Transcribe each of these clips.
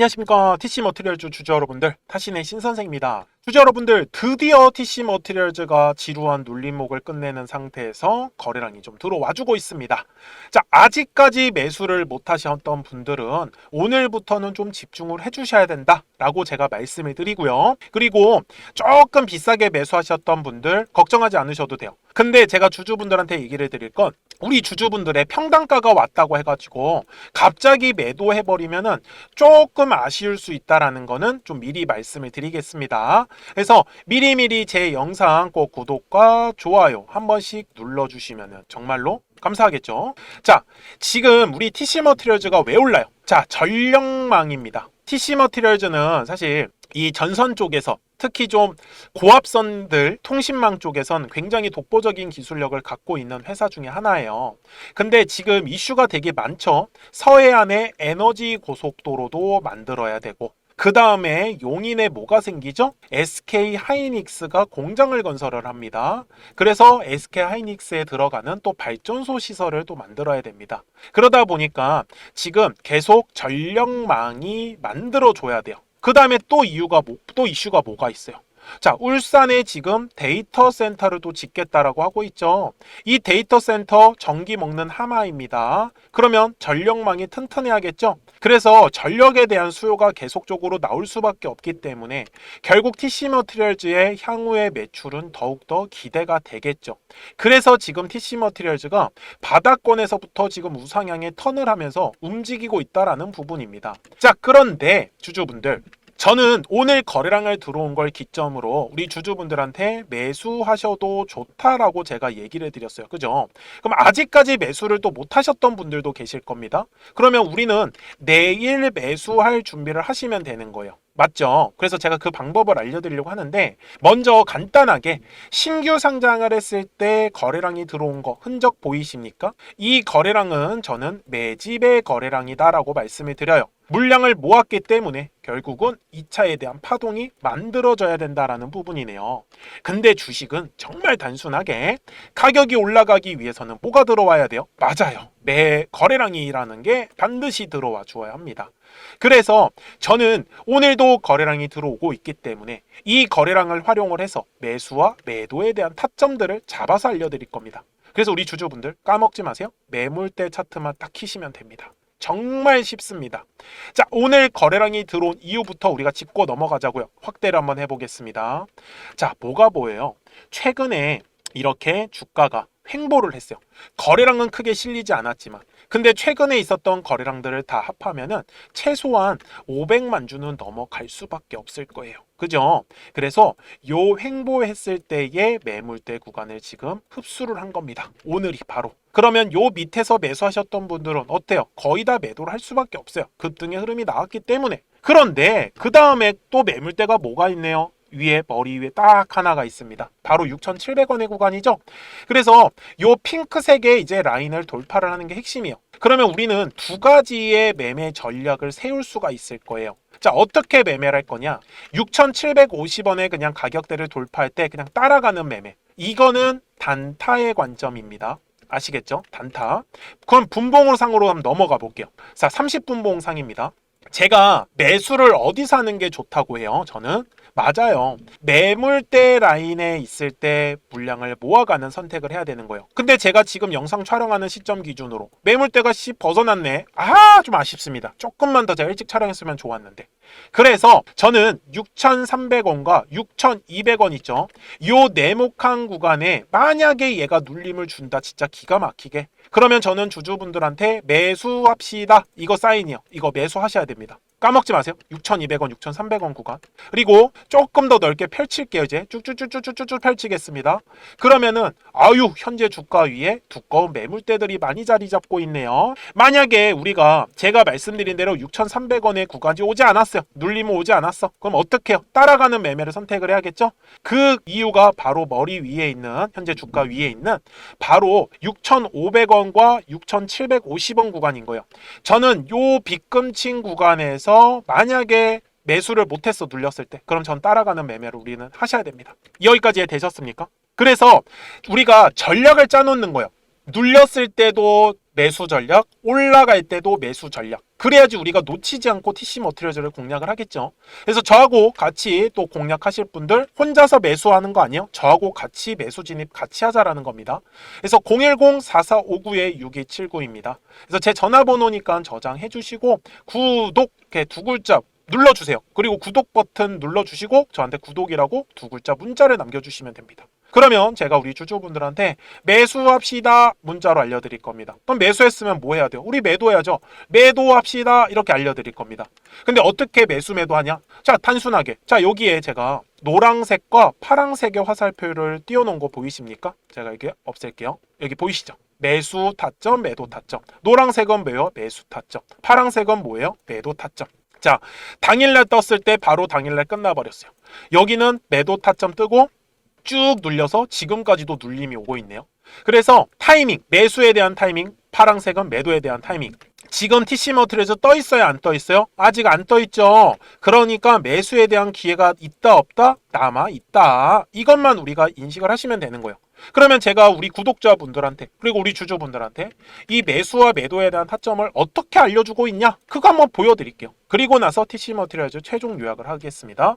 안녕하십니까. TC 머티리얼즈 주주 여러분들 타신의 신선생입니다 주주 여러분들 드디어 TC 머티리얼즈가 지루한 눌림목을 끝내는 상태에서 거래량이 좀 들어와주고 있습니다. 자 아직까지 매수를 못 하셨던 분들은 오늘부터는 좀 집중을 해주셔야 된다 라고 제가 말씀을 드리고요. 그리고 조금 비싸게 매수하셨던 분들 걱정하지 않으셔도 돼요. 근데 제가 주주분들한테 얘기를 드릴 건 우리 주주분들의 평단가가 왔다고 해가지고 갑자기 매도해버리면은 조금 아쉬울 수 있다라는 거는 좀 미리 말씀을 드리겠습니다. 그래서 미리미리 제 영상 꼭 구독과 좋아요 한 번씩 눌러주시면 정말로 감사하겠죠. 자, 지금 우리 TC 머티리얼즈가 왜 올라요? 자, 전력망입니다. TC 머티리얼즈는 사실 이 전선 쪽에서 특히 좀 고압선들 통신망 쪽에선 굉장히 독보적인 기술력을 갖고 있는 회사 중에 하나예요. 근데 지금 이슈가 되게 많죠. 서해안에 에너지 고속도로도 만들어야 되고 그 다음에 용인에 뭐가 생기죠? SK 하이닉스가 공장을 건설을 합니다. 그래서 SK 하이닉스에 들어가는 또 발전소 시설을 또 만들어야 됩니다. 그러다 보니까 지금 계속 전력망이 만들어줘야 돼요. 그 다음에 또 이유가 뭐, 또 이슈가 뭐가 있어요? 자, 울산에 지금 데이터 센터를 또 짓겠다라고 하고 있죠. 이 데이터 센터 전기 먹는 하마입니다. 그러면 전력망이 튼튼해야겠죠. 그래서 전력에 대한 수요가 계속적으로 나올 수밖에 없기 때문에 결국 TC 머티리얼즈의 향후의 매출은 더욱더 기대가 되겠죠. 그래서 지금 TC 머티리얼즈가 바닥권에서부터 지금 우상향에 턴을 하면서 움직이고 있다라는 부분입니다. 자, 그런데 주주분들 저는 오늘 거래량을 들어온 걸 기점으로 우리 주주분들한테 매수하셔도 좋다라고 제가 얘기를 드렸어요. 그죠? 그럼 아직까지 매수를 또 못 하셨던 분들도 계실 겁니다. 그러면 우리는 내일 매수할 준비를 하시면 되는 거예요. 맞죠? 그래서 제가 그 방법을 알려드리려고 하는데 먼저 간단하게 신규 상장을 했을 때 거래량이 들어온 거 흔적 보이십니까? 이 거래량은 저는 매집의 거래량이다라고 말씀을 드려요. 물량을 모았기 때문에 결국은 2차에 대한 파동이 만들어져야 된다라는 부분이네요. 근데 주식은 정말 단순하게 가격이 올라가기 위해서는 뭐가 들어와야 돼요? 맞아요. 매 거래량이라는 게 반드시 들어와 주어야 합니다. 그래서 저는 오늘도 거래량이 들어오고 있기 때문에 이 거래량을 활용을 해서 매수와 매도에 대한 타점들을 잡아서 알려드릴 겁니다. 그래서 우리 주주분들 까먹지 마세요. 매물대 차트만 딱 키시면 됩니다. 정말 쉽습니다. 자, 오늘 거래량이 들어온 이후부터 우리가 짚고 넘어가자고요. 확대를 한번 해보겠습니다. 자, 뭐가 보여요? 최근에 이렇게 주가가 횡보를 했어요. 거래량은 크게 실리지 않았지만 근데 최근에 있었던 거래량들을 다 합하면은 최소한 500만 주는 넘어갈 수밖에 없을 거예요. 그죠? 그래서 요 횡보했을 때의 매물대 구간을 지금 흡수를 한 겁니다. 오늘이 바로. 그러면 요 밑에서 매수하셨던 분들은 어때요? 거의 다 매도를 할 수밖에 없어요. 급등의 흐름이 나왔기 때문에. 그런데 그 다음에 또 매물대가 뭐가 있네요? 위에 머리 위에 딱 하나가 있습니다. 바로 6,700원의 구간이죠. 그래서 요 핑크색의 이제 라인을 돌파를 하는 게 핵심이에요. 그러면 우리는 두 가지의 매매 전략을 세울 수가 있을 거예요. 자, 어떻게 매매를 할 거냐? 6,750원의 그냥 가격대를 돌파할 때 그냥 따라가는 매매. 이거는 단타의 관점입니다. 아시겠죠? 단타. 그럼 분봉으로 상으로 한번 넘어가 볼게요. 자, 30분봉 상입니다. 제가 매수를 어디서 하는 게 좋다고 해요? 저는 맞아요. 매물대 라인에 있을 때 물량을 모아가는 선택을 해야 되는 거예요. 근데 제가 지금 영상 촬영하는 시점 기준으로 매물대가 씨 벗어났네. 아, 좀 아쉽습니다. 조금만 더 제가 일찍 촬영했으면 좋았는데. 그래서 저는 6,300원과 6,200원 있죠. 요 네모칸 구간에 만약에 얘가 눌림을 준다 진짜 기가 막히게. 그러면 저는 주주분들한테 매수합시다. 이거 사인이요. 이거 매수하셔야 됩니다. 까먹지 마세요. 6,200원, 6,300원 구간. 그리고 조금 더 넓게 펼칠게요. 이제 쭉쭉쭉쭉쭉쭉 펼치겠습니다. 그러면은 아유 현재 주가 위에 두꺼운 매물대들이 많이 자리 잡고 있네요. 만약에 우리가 제가 말씀드린 대로 6,300원의 구간이 오지 않았어요. 눌림은 오지 않았어. 그럼 어떻게 해요? 따라가는 매매를 선택을 해야겠죠? 그 이유가 바로 머리 위에 있는 현재 주가 위에 있는 바로 6,500원과 6,750원 구간인 거예요. 저는 요 빗금친 구간에서 만약에 매수를 못했어 눌렸을 때 그럼 전 따라가는 매매를 우리는 하셔야 됩니다. 여기까지 되셨습니까? 그래서 우리가 전략을 짜놓는 거예요. 눌렸을 때도 매수 전략, 올라갈 때도 매수 전략. 그래야지 우리가 놓치지 않고 TC 머티리얼즈를 공략을 하겠죠. 그래서 저하고 같이 또 공략하실 분들 혼자서 매수하는 거 아니에요? 저하고 같이 매수 진입 같이 하자라는 겁니다. 그래서 010-4459-6279입니다. 그래서 제 전화번호니까 저장해 주시고 구독 이렇게 두 글자 눌러주세요. 그리고 구독 버튼 눌러주시고 저한테 구독이라고 두 글자 문자를 남겨주시면 됩니다. 그러면 제가 우리 주주분들한테 매수합시다 문자로 알려드릴 겁니다. 그럼 매수했으면 뭐 해야 돼요? 우리 매도해야죠. 매도합시다 이렇게 알려드릴 겁니다. 근데 어떻게 매수 매도하냐? 자 단순하게 자 여기에 제가 노랑색과 파랑색의 화살표를 띄워놓은 거 보이십니까? 제가 이게 없앨게요. 여기 보이시죠? 매수 타점, 매도 타점. 노랑색은 뭐예요? 매수 타점. 파랑색은 뭐예요? 매도 타점. 자, 당일날 떴을 때 바로 당일날 끝나버렸어요. 여기는 매도 타점 뜨고 쭉 눌려서 지금까지도 눌림이 오고 있네요. 그래서 타이밍, 매수에 대한 타이밍, 파랑색은 매도에 대한 타이밍. 지금 TC 머트리에서 떠 있어요, 안 떠 있어요? 아직 안 떠 있죠. 그러니까 매수에 대한 기회가 있다 없다 남아 있다. 이것만 우리가 인식을 하시면 되는 거예요. 그러면 제가 우리 구독자분들한테 그리고 우리 주주분들한테 이 매수와 매도에 대한 타점을 어떻게 알려주고 있냐? 그거 한번 보여드릴게요. 그리고 나서 TC 머티리얼즈 최종 요약을 하겠습니다.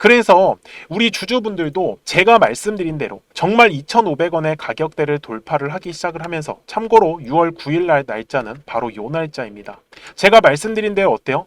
그래서 우리 주주분들도 제가 말씀드린 대로 정말 2,500원의 가격대를 돌파를 하기 시작을 하면서 참고로 6월 9일 날 날짜는 바로 요 날짜입니다. 제가 말씀드린 대로 어때요?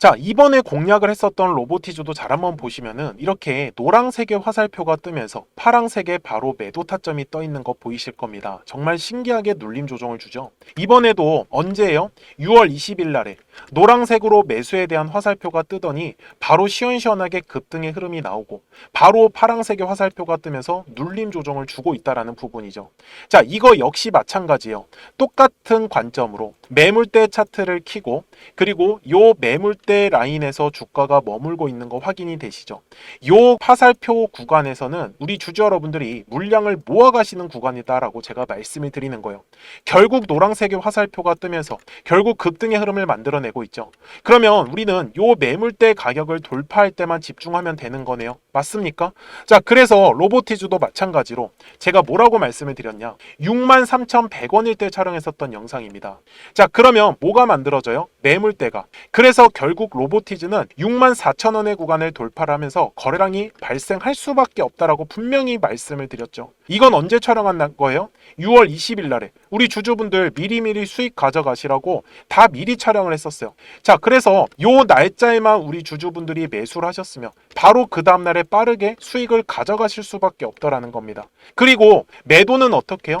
자, 이번에 공략을 했었던 로보티즈도 잘 한번 보시면은 이렇게 노란색의 화살표가 뜨면서 파란색의 바로 매도 타점이 떠 있는 거 보이실 겁니다. 정말 신기하게 눌림 조정을 주죠. 이번에도 언제예요? 6월 20일 날에 노란색으로 매수에 대한 화살표가 뜨더니 바로 시원시원하게 급등의 흐름이 나오고 바로 파란색의 화살표가 뜨면서 눌림 조정을 주고 있다라는 부분이죠. 자, 이거 역시 마찬가지예요. 똑같은 관점으로 매물대 차트를 키고 그리고 요 매물대 매물대 라인에서 주가가 머물고 있는 거 확인이 되시죠? 요 화살표 구간에서는 우리 주주 여러분들이 물량을 모아가시는 구간이다라고 제가 말씀을 드리는 거예요. 결국 노란색의 화살표가 뜨면서 결국 급등의 흐름을 만들어내고 있죠. 그러면 우리는 요 매물대 가격을 돌파할 때만 집중하면 되는 거네요. 맞습니까? 자, 그래서 로보티즈도 마찬가지로 제가 뭐라고 말씀을 드렸냐? 63,100원일 때 촬영했었던 영상입니다. 자, 그러면 뭐가 만들어져요? 매물대가. 그래서 결국 로보티즈는 64,000원의 구간을 돌파를 하면서 거래량이 발생할 수밖에 없다라고 분명히 말씀을 드렸죠. 이건 언제 촬영한 거예요? 6월 20일 날에 우리 주주분들 미리미리 수익 가져가시라고 다 미리 촬영을 했었어요. 자, 그래서 요 날짜에만 우리 주주분들이 매수를 하셨으면 바로 그 다음 날에 빠르게 수익을 가져가실 수밖에 없더라는 겁니다. 그리고 매도는 어떻게 해요?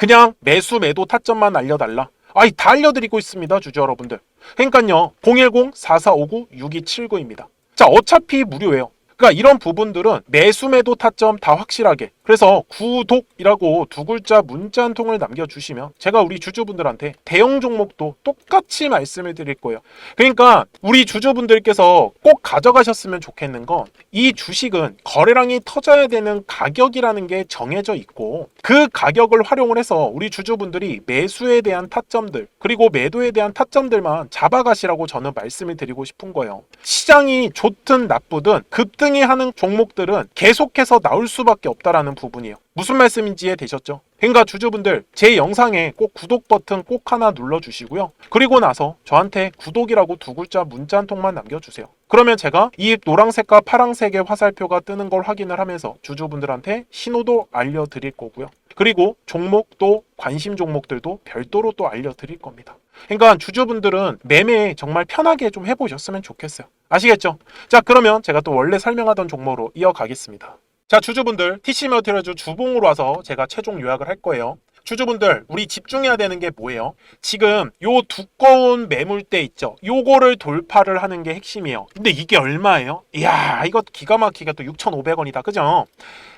그냥 매수 매도 타점만 알려달라. 아이 다 알려드리고 있습니다 주주 여러분들. 그러니까요 010-4459-6279입니다. 자 어차피 무료예요. 그러니까 이런 부분들은 매수 매도 타점 다 확실하게 그래서 구독이라고 두 글자 문자 한 통을 남겨주시면 제가 우리 주주분들한테 대형 종목도 똑같이 말씀을 드릴 거예요. 그러니까 우리 주주분들께서 꼭 가져가셨으면 좋겠는 건 이 주식은 거래량이 터져야 되는 가격이라는 게 정해져 있고 그 가격을 활용을 해서 우리 주주분들이 매수에 대한 타점들 그리고 매도에 대한 타점들만 잡아가시라고 저는 말씀을 드리고 싶은 거예요. 시장이 좋든 나쁘든 급등이 하는 종목들은 계속해서 나올 수밖에 없다라는 부분이에요. 무슨 말씀인지 이해되셨죠? 그러니까 주주분들 제 영상에 꼭 구독 버튼 꼭 하나 눌러주시고요. 그리고 나서 저한테 구독이라고 두 글자 문자 한 통만 남겨주세요. 그러면 제가 이 노란색과 파란색의 화살표가 뜨는 걸 확인을 하면서 주주분들한테 신호도 알려드릴 거고요. 그리고 종목도 관심 종목들도 별도로 또 알려드릴 겁니다. 그러니까 주주분들은 매매 정말 편하게 좀 해보셨으면 좋겠어요. 아시겠죠? 자 그러면 제가 또 원래 설명하던 종목으로 이어가겠습니다. 자 주주분들 TC 머티리얼즈 주봉으로 와서 제가 최종 요약을 할 거예요. 주주분들 우리 집중해야 되는 게 뭐예요? 지금 요 두꺼운 매물대 있죠. 요거를 돌파를 하는 게 핵심이에요. 근데 이게 얼마예요? 이야 이거 기가 막히게 또 6,500원이다. 그죠?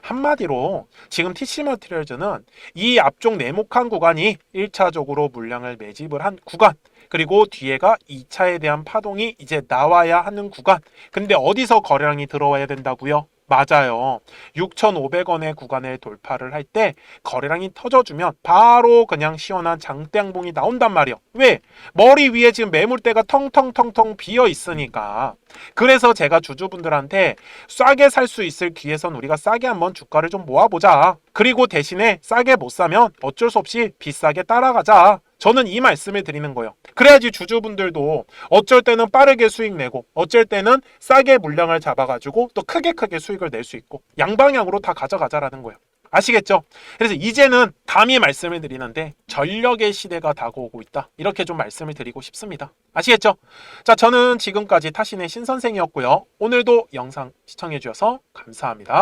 한마디로 지금 TC 머티리얼즈는 이 앞쪽 네모칸 구간이 1차적으로 물량을 매집을 한 구간 그리고 뒤에가 2차에 대한 파동이 이제 나와야 하는 구간 근데 어디서 거래량이 들어와야 된다고요? 맞아요. 6,500원의 구간을 돌파를 할 때 거래량이 터져주면 바로 그냥 시원한 장대양봉이 나온단 말이에요. 왜? 머리 위에 지금 매물대가 텅텅텅텅 비어 있으니까. 그래서 제가 주주분들한테 싸게 살 수 있을 기회선 우리가 싸게 한번 주가를 좀 모아보자. 그리고 대신에 싸게 못 사면 어쩔 수 없이 비싸게 따라가자. 저는 이 말씀을 드리는 거예요. 그래야지 주주분들도 어쩔 때는 빠르게 수익 내고 어쩔 때는 싸게 물량을 잡아가지고 또 크게 크게 수익을 낼 수 있고 양방향으로 다 가져가자라는 거예요. 아시겠죠? 그래서 이제는 감히 말씀을 드리는데 전력의 시대가 다가오고 있다. 이렇게 좀 말씀을 드리고 싶습니다. 아시겠죠? 자, 저는 지금까지 타신의 신선생이었고요. 오늘도 영상 시청해 주셔서 감사합니다.